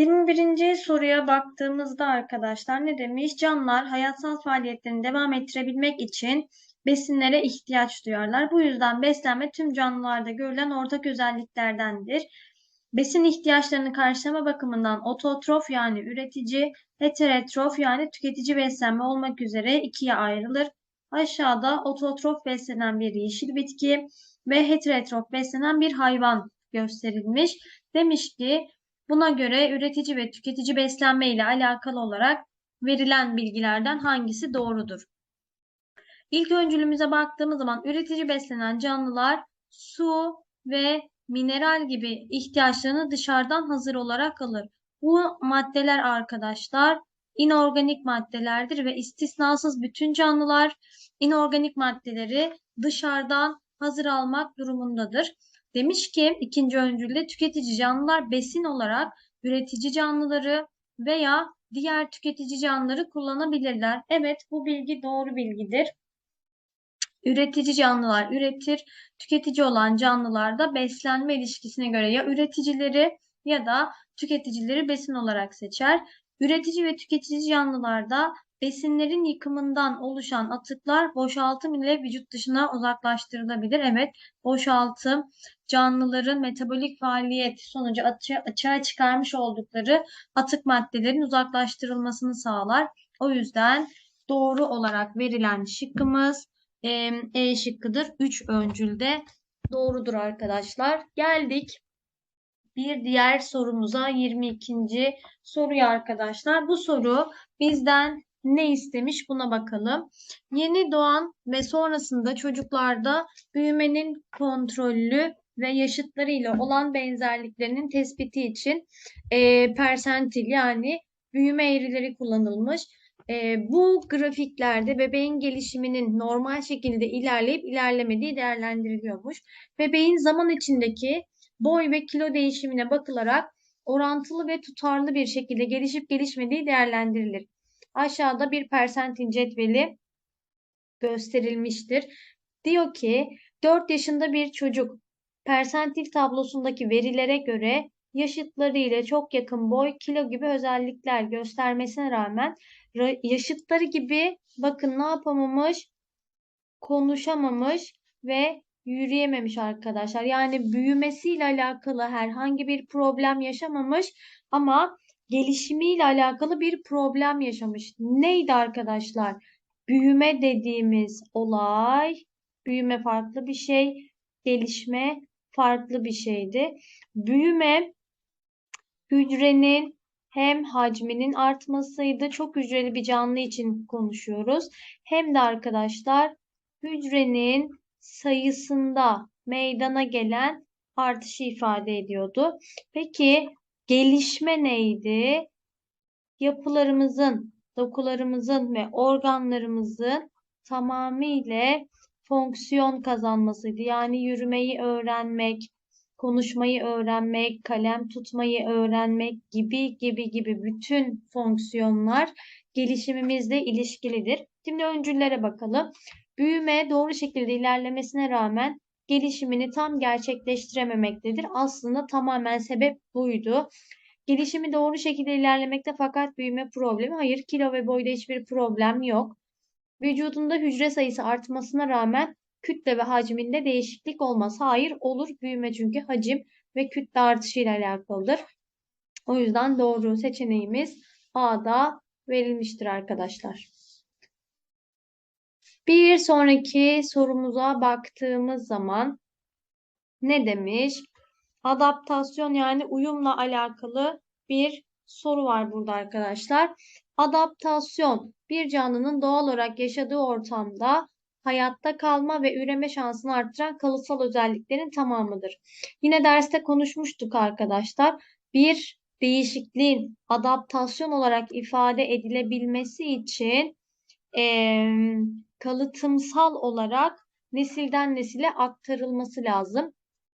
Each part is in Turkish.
21. soruya baktığımızda arkadaşlar ne demiş? Canlılar hayatsal faaliyetlerini devam ettirebilmek için besinlere ihtiyaç duyarlar. Bu yüzden beslenme tüm canlılarda görülen ortak özelliklerdendir. Besin ihtiyaçlarını karşılama bakımından ototrof yani üretici, heterotrof yani tüketici beslenme olmak üzere ikiye ayrılır. Aşağıda ototrof beslenen bir yeşil bitki ve heterotrof beslenen bir hayvan gösterilmiş. Demiş ki buna göre üretici ve tüketici beslenme ile alakalı olarak verilen bilgilerden hangisi doğrudur? İlk öncülümüze baktığımız zaman üretici beslenen canlılar su ve mineral gibi ihtiyaçlarını dışarıdan hazır olarak alır. Bu maddeler arkadaşlar inorganik maddelerdir ve istisnasız bütün canlılar inorganik maddeleri dışarıdan hazır almak durumundadır. Demiş ki ikinci öncülde tüketici canlılar besin olarak üretici canlıları veya diğer tüketici canlıları kullanabilirler. Evet bu bilgi doğru bilgidir. Üretici canlılar üretir, tüketici olan canlılar da beslenme ilişkisine göre ya üreticileri ya da tüketicileri besin olarak seçer. Üretici ve tüketici canlılarda besinlerin yıkımından oluşan atıklar boşaltım ile vücut dışına uzaklaştırılabilir. Evet, boşaltım canlıların metabolik faaliyet sonucu açığa, çıkarmış oldukları atık maddelerin uzaklaştırılmasını sağlar. O yüzden doğru olarak verilen şıkkımız e, e şıkkıdır. 3 öncülde doğrudur arkadaşlar. Geldik bir diğer sorumuza 22. soruya arkadaşlar. Bu soru bizden ne istemiş buna bakalım. Yeni doğan ve sonrasında çocuklarda büyümenin kontrollü ve yaşıtlarıyla olan benzerliklerinin tespiti için e, persentil yani büyüme eğrileri kullanılmış. E, bu grafiklerde bebeğin gelişiminin normal şekilde ilerleyip ilerlemediği değerlendiriliyormuş. Bebeğin zaman içindeki boy ve kilo değişimine bakılarak orantılı ve tutarlı bir şekilde gelişip gelişmediği değerlendirilir. Aşağıda bir persentil cetveli gösterilmiştir. Diyor ki 4 yaşında bir çocuk persentil tablosundaki verilere göre yaşıtları ile çok yakın boy, kilo gibi özellikler göstermesine rağmen yaşıtları gibi bakın ne yapamamış? Konuşamamış ve yürüyememiş arkadaşlar. Yani büyümesiyle alakalı herhangi bir problem yaşamamış ama gelişimiyle alakalı bir problem yaşamış. Neydi arkadaşlar? Büyüme dediğimiz olay, büyüme farklı bir şey, gelişme farklı bir şeydi. Büyüme hücrenin hem hacminin artmasıydı. Çok hücreli bir canlı için konuşuyoruz. Hem de arkadaşlar hücrenin sayısında meydana gelen artışı ifade ediyordu. Peki gelişme neydi? Yapılarımızın, dokularımızın ve organlarımızın tamamıyla fonksiyon kazanmasıydı. Yani yürümeyi öğrenmek, konuşmayı öğrenmek, kalem tutmayı öğrenmek gibi gibi gibi bütün fonksiyonlar gelişimimizle ilişkilidir. Şimdi öncüllere bakalım. Büyüme doğru şekilde ilerlemesine rağmen gelişimini tam gerçekleştirememektedir. Aslında tamamen sebep buydu. Gelişimi doğru şekilde ilerlemekte fakat büyüme problemi hayır. Kilo ve boyda hiçbir problem yok. Vücudunda hücre sayısı artmasına rağmen kütle ve hacminde değişiklik olmaz. Hayır olur. Büyüme çünkü hacim ve kütle artışı ile alakalıdır. O yüzden doğru seçeneğimiz A'da verilmiştir arkadaşlar. Bir sonraki sorumuza baktığımız zaman ne demiş? Adaptasyon yani uyumla alakalı bir soru var burada arkadaşlar. Adaptasyon bir canlının doğal olarak yaşadığı ortamda hayatta kalma ve üreme şansını artıran kalıtsal özelliklerin tamamıdır. Yine derste konuşmuştuk arkadaşlar. Bir değişikliğin adaptasyon olarak ifade edilebilmesi için e, kalıtımsal olarak nesilden nesile aktarılması lazım.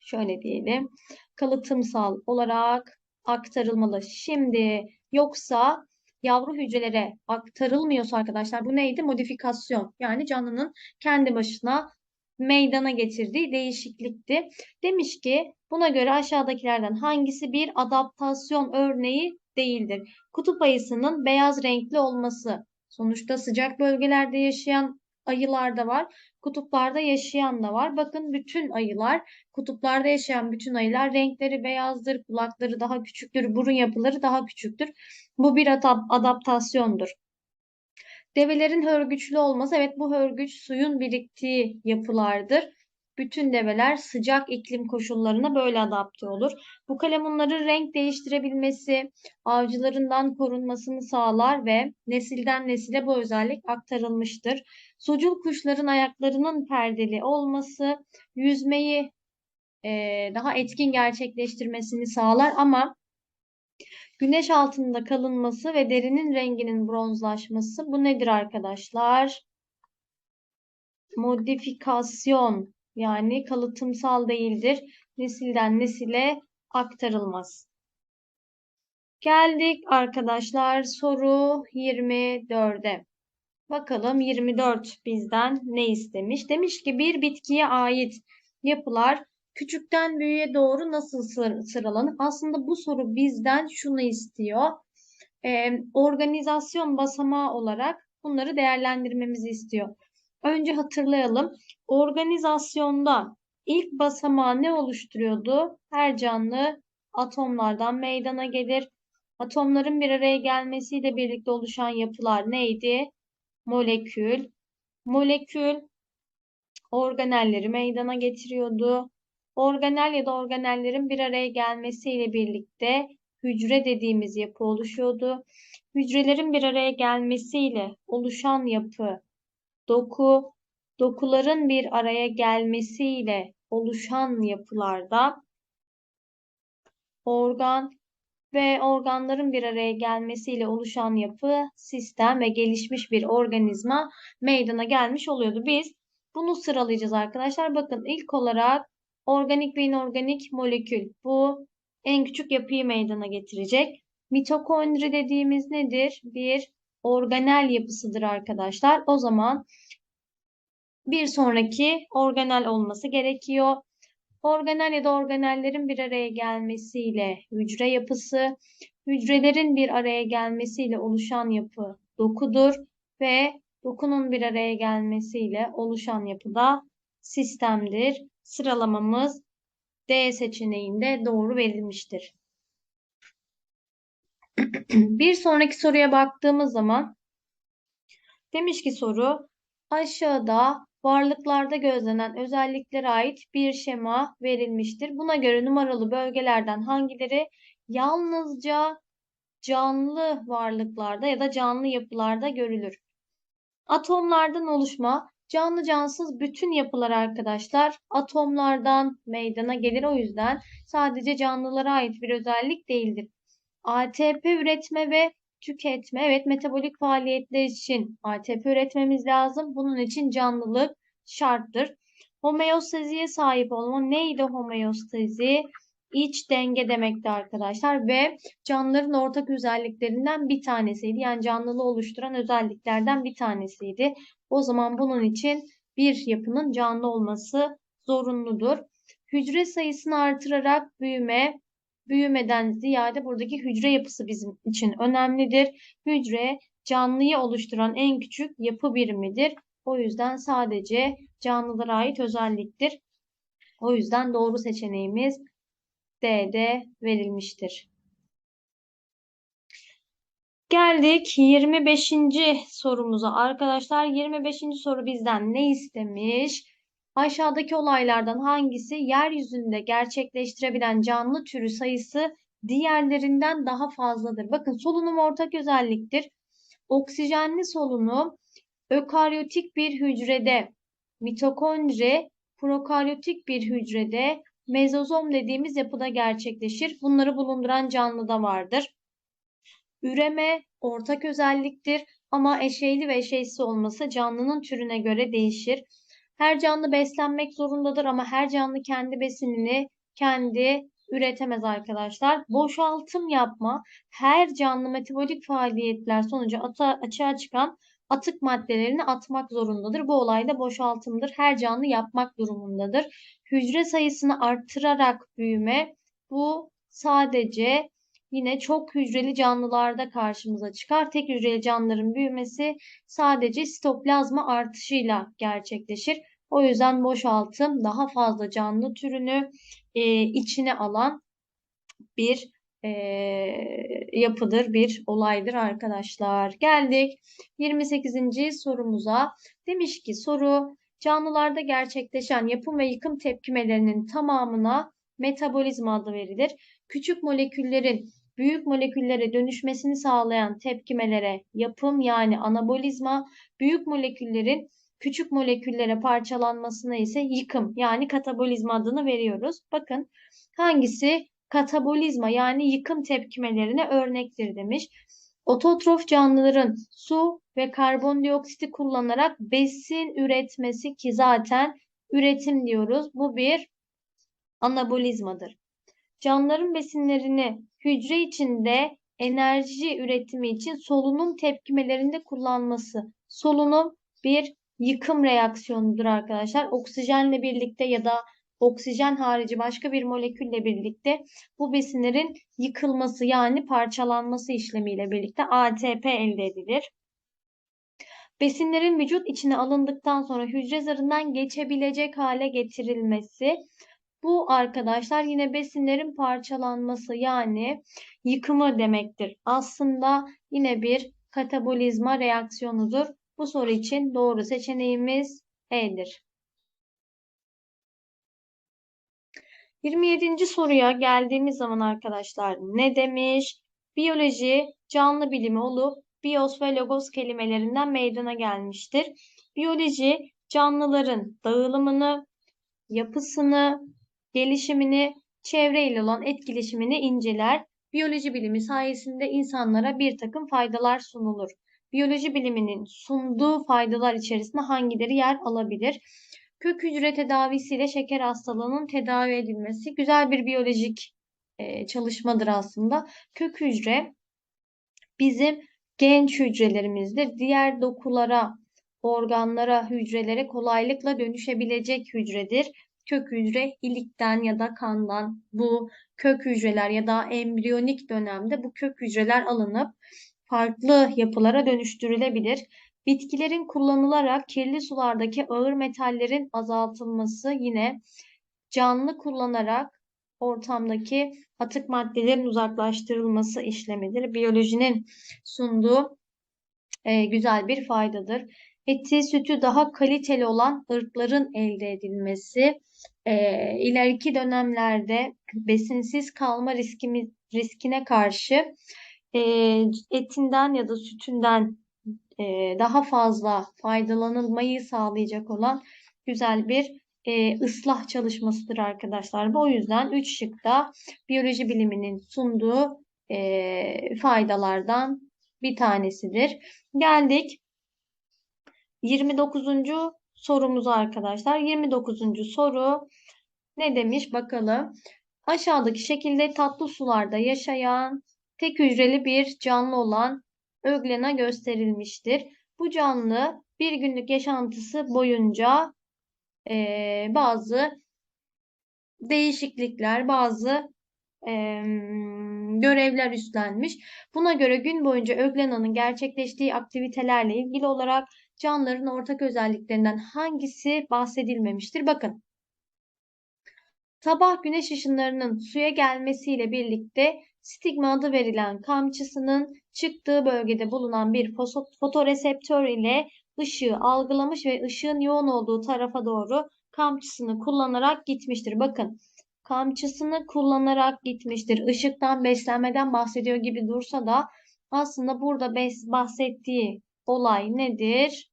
Şöyle diyelim. Kalıtımsal olarak aktarılmalı. Şimdi yoksa yavru hücrelere aktarılmıyorsa arkadaşlar bu neydi? Modifikasyon. Yani canlının kendi başına meydana getirdiği değişiklikti. Demiş ki buna göre aşağıdakilerden hangisi bir adaptasyon örneği değildir. Kutup ayısının beyaz renkli olması. Sonuçta sıcak bölgelerde yaşayan ayılar da var. Kutuplarda yaşayan da var. Bakın bütün ayılar, kutuplarda yaşayan bütün ayılar renkleri beyazdır, kulakları daha küçüktür, burun yapıları daha küçüktür. Bu bir adap- adaptasyondur. Develerin hörgüçlü olması, evet bu hörgüç suyun biriktiği yapılardır. Bütün develer sıcak iklim koşullarına böyle adapte olur. Bu kalemunların renk değiştirebilmesi, avcılarından korunmasını sağlar ve nesilden nesile bu özellik aktarılmıştır. Sucul kuşların ayaklarının perdeli olması yüzmeyi eee, daha etkin gerçekleştirmesini sağlar ama güneş altında kalınması ve derinin renginin bronzlaşması bu nedir arkadaşlar? Modifikasyon yani kalıtımsal değildir. Nesilden nesile aktarılmaz. Geldik arkadaşlar soru 24'e. Bakalım 24 bizden ne istemiş? Demiş ki bir bitkiye ait yapılar küçükten büyüğe doğru nasıl sır- sıralanır? Aslında bu soru bizden şunu istiyor. Ee, organizasyon basamağı olarak bunları değerlendirmemizi istiyor. Önce hatırlayalım. Organizasyonda ilk basamağı ne oluşturuyordu? Her canlı atomlardan meydana gelir. Atomların bir araya gelmesiyle birlikte oluşan yapılar neydi? Molekül. Molekül organelleri meydana getiriyordu. Organel ya da organellerin bir araya gelmesiyle birlikte hücre dediğimiz yapı oluşuyordu. Hücrelerin bir araya gelmesiyle oluşan yapı doku, dokuların bir araya gelmesiyle oluşan yapılarda organ ve organların bir araya gelmesiyle oluşan yapı, sistem ve gelişmiş bir organizma meydana gelmiş oluyordu. Biz bunu sıralayacağız arkadaşlar. Bakın ilk olarak organik ve inorganik molekül. Bu en küçük yapıyı meydana getirecek. Mitokondri dediğimiz nedir? Bir organel yapısıdır arkadaşlar. O zaman bir sonraki organel olması gerekiyor. Organel ya da organellerin bir araya gelmesiyle hücre yapısı, hücrelerin bir araya gelmesiyle oluşan yapı dokudur ve dokunun bir araya gelmesiyle oluşan yapı da sistemdir. Sıralamamız D seçeneğinde doğru verilmiştir. Bir sonraki soruya baktığımız zaman demiş ki soru aşağıda varlıklarda gözlenen özelliklere ait bir şema verilmiştir. Buna göre numaralı bölgelerden hangileri yalnızca canlı varlıklarda ya da canlı yapılarda görülür? Atomlardan oluşma, canlı cansız bütün yapılar arkadaşlar atomlardan meydana gelir. O yüzden sadece canlılara ait bir özellik değildir. ATP üretme ve tüketme. Evet metabolik faaliyetler için ATP üretmemiz lazım. Bunun için canlılık şarttır. Homeostaziye sahip olma. Neydi homeostazi? İç denge demekti arkadaşlar ve canlıların ortak özelliklerinden bir tanesiydi. Yani canlılığı oluşturan özelliklerden bir tanesiydi. O zaman bunun için bir yapının canlı olması zorunludur. Hücre sayısını artırarak büyüme, büyümeden ziyade buradaki hücre yapısı bizim için önemlidir. Hücre canlıyı oluşturan en küçük yapı birimidir. O yüzden sadece canlılara ait özelliktir. O yüzden doğru seçeneğimiz D'de verilmiştir. Geldik 25. sorumuza arkadaşlar. 25. soru bizden ne istemiş? Aşağıdaki olaylardan hangisi yeryüzünde gerçekleştirebilen canlı türü sayısı diğerlerinden daha fazladır? Bakın solunum ortak özelliktir. Oksijenli solunum ökaryotik bir hücrede, mitokondri prokaryotik bir hücrede, mezozom dediğimiz yapıda gerçekleşir. Bunları bulunduran canlı da vardır. Üreme ortak özelliktir ama eşeyli ve eşeysiz olması canlının türüne göre değişir. Her canlı beslenmek zorundadır ama her canlı kendi besinini kendi üretemez arkadaşlar. Boşaltım yapma her canlı metabolik faaliyetler sonucu açığa çıkan atık maddelerini atmak zorundadır. Bu olay da boşaltımdır. Her canlı yapmak durumundadır. Hücre sayısını arttırarak büyüme bu sadece yine çok hücreli canlılarda karşımıza çıkar. Tek hücreli canlıların büyümesi sadece sitoplazma artışıyla gerçekleşir. O yüzden boşaltım daha fazla canlı türünü e, içine alan bir e, yapıdır, bir olaydır arkadaşlar. Geldik 28. sorumuza. Demiş ki soru canlılarda gerçekleşen yapım ve yıkım tepkimelerinin tamamına metabolizma adı verilir. Küçük moleküllerin büyük moleküllere dönüşmesini sağlayan tepkimelere yapım yani anabolizma, büyük moleküllerin küçük moleküllere parçalanmasına ise yıkım yani katabolizma adını veriyoruz. Bakın hangisi katabolizma yani yıkım tepkimelerine örnektir demiş. Ototrof canlıların su ve karbondioksiti kullanarak besin üretmesi ki zaten üretim diyoruz. Bu bir anabolizmadır. Canlıların besinlerini hücre içinde enerji üretimi için solunum tepkimelerinde kullanması. Solunum bir yıkım reaksiyonudur arkadaşlar. Oksijenle birlikte ya da oksijen harici başka bir molekülle birlikte bu besinlerin yıkılması yani parçalanması işlemiyle birlikte ATP elde edilir. Besinlerin vücut içine alındıktan sonra hücre zarından geçebilecek hale getirilmesi. Bu arkadaşlar yine besinlerin parçalanması yani yıkımı demektir. Aslında yine bir katabolizma reaksiyonudur. Bu soru için doğru seçeneğimiz E'dir. 27. soruya geldiğimiz zaman arkadaşlar ne demiş? Biyoloji canlı bilimi olup bios ve logos kelimelerinden meydana gelmiştir. Biyoloji canlıların dağılımını, yapısını, gelişimini, çevreyle olan etkileşimini inceler. Biyoloji bilimi sayesinde insanlara bir takım faydalar sunulur. Biyoloji biliminin sunduğu faydalar içerisinde hangileri yer alabilir? Kök hücre tedavisiyle şeker hastalığının tedavi edilmesi güzel bir biyolojik e, çalışmadır aslında. Kök hücre bizim genç hücrelerimizdir. Diğer dokulara, organlara, hücrelere kolaylıkla dönüşebilecek hücredir. Kök hücre ilikten ya da kandan bu kök hücreler ya da embriyonik dönemde bu kök hücreler alınıp farklı yapılara dönüştürülebilir. Bitkilerin kullanılarak kirli sulardaki ağır metallerin azaltılması yine canlı kullanarak ortamdaki atık maddelerin uzaklaştırılması işlemidir. Biyolojinin sunduğu e, güzel bir faydadır. Eti, sütü daha kaliteli olan ırkların elde edilmesi e, ileriki dönemlerde besinsiz kalma riskimiz, riskine karşı e, etinden ya da sütünden e, daha fazla faydalanılmayı sağlayacak olan güzel bir e, ıslah çalışmasıdır arkadaşlar. O yüzden 3 şıkta biyoloji biliminin sunduğu e, faydalardan bir tanesidir. Geldik 29. sorumuza arkadaşlar. 29. soru ne demiş bakalım. Aşağıdaki şekilde tatlı sularda yaşayan tek hücreli bir canlı olan öglena gösterilmiştir. Bu canlı bir günlük yaşantısı boyunca e, bazı değişiklikler, bazı e, görevler üstlenmiş. Buna göre gün boyunca öglenanın gerçekleştiği aktivitelerle ilgili olarak canlıların ortak özelliklerinden hangisi bahsedilmemiştir? Bakın. Sabah güneş ışınlarının suya gelmesiyle birlikte stigma adı verilen kamçısının çıktığı bölgede bulunan bir fotoreseptör ile ışığı algılamış ve ışığın yoğun olduğu tarafa doğru kamçısını kullanarak gitmiştir. Bakın kamçısını kullanarak gitmiştir. Işıktan beslenmeden bahsediyor gibi dursa da aslında burada bahsettiği olay nedir?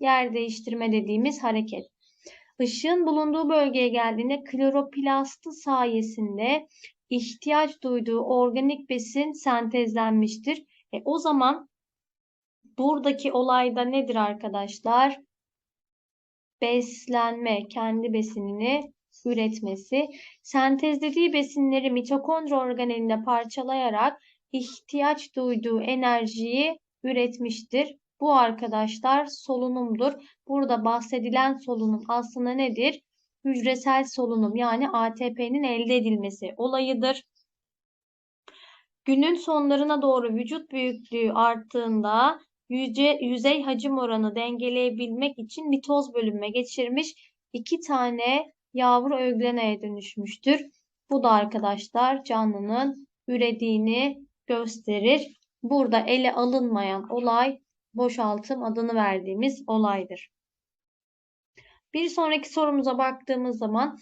Yer değiştirme dediğimiz hareket. Işığın bulunduğu bölgeye geldiğinde kloroplastı sayesinde ihtiyaç duyduğu organik besin sentezlenmiştir. E, o zaman buradaki olayda nedir arkadaşlar? Beslenme, kendi besinini üretmesi. Sentezlediği besinleri mitokondri organelinde parçalayarak ihtiyaç duyduğu enerjiyi üretmiştir. Bu arkadaşlar solunumdur. Burada bahsedilen solunum aslında nedir? Hücresel solunum yani ATP'nin elde edilmesi olayıdır. Günün sonlarına doğru vücut büyüklüğü arttığında yüce, yüzey hacim oranı dengeleyebilmek için mitoz bölünme geçirmiş iki tane yavru ögleneye dönüşmüştür. Bu da arkadaşlar canlının ürediğini gösterir. Burada ele alınmayan olay boşaltım adını verdiğimiz olaydır. Bir sonraki sorumuza baktığımız zaman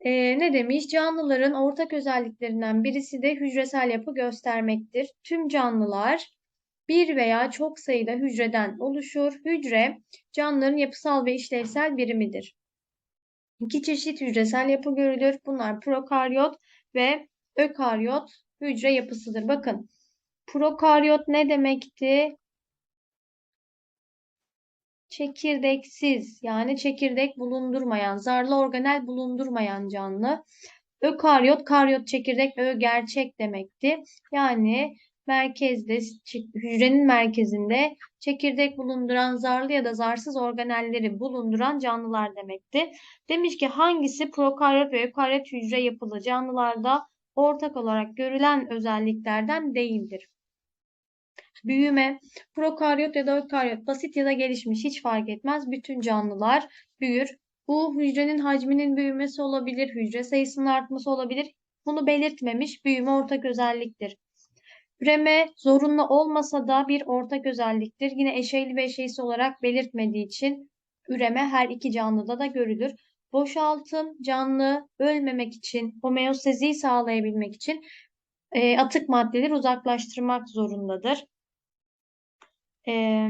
e, ne demiş? Canlıların ortak özelliklerinden birisi de hücresel yapı göstermektir. Tüm canlılar bir veya çok sayıda hücreden oluşur. Hücre canlıların yapısal ve işlevsel birimidir. İki çeşit hücresel yapı görülür. Bunlar prokaryot ve ökaryot hücre yapısıdır. Bakın prokaryot ne demekti? Çekirdeksiz yani çekirdek bulundurmayan, zarlı organel bulundurmayan canlı. Ökaryot, karyot çekirdek, ö gerçek demekti. Yani merkezde, hücrenin merkezinde çekirdek bulunduran zarlı ya da zarsız organelleri bulunduran canlılar demekti. Demiş ki hangisi prokaryot ve ökaryot hücre yapılı canlılarda ortak olarak görülen özelliklerden değildir? Büyüme, prokaryot ya da ökaryot, basit ya da gelişmiş hiç fark etmez. Bütün canlılar büyür. Bu hücrenin hacminin büyümesi olabilir, hücre sayısının artması olabilir. Bunu belirtmemiş. Büyüme ortak özelliktir. Üreme zorunlu olmasa da bir ortak özelliktir. Yine eşeyli ve eşeğsiz olarak belirtmediği için üreme her iki canlıda da görülür. Boşaltım canlı ölmemek için, homeostaziyi sağlayabilmek için e, atık maddeleri uzaklaştırmak zorundadır. E,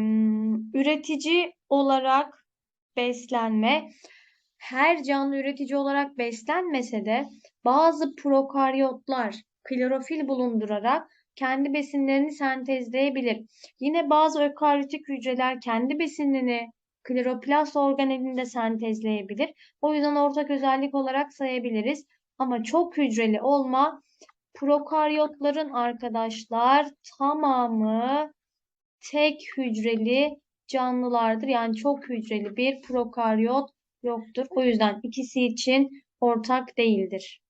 üretici olarak beslenme her canlı üretici olarak beslenmese de bazı prokaryotlar klorofil bulundurarak kendi besinlerini sentezleyebilir. Yine bazı ökaryotik hücreler kendi besinini kloroplast organelinde sentezleyebilir. O yüzden ortak özellik olarak sayabiliriz. Ama çok hücreli olma prokaryotların arkadaşlar tamamı tek hücreli canlılardır. Yani çok hücreli bir prokaryot yoktur. O yüzden ikisi için ortak değildir.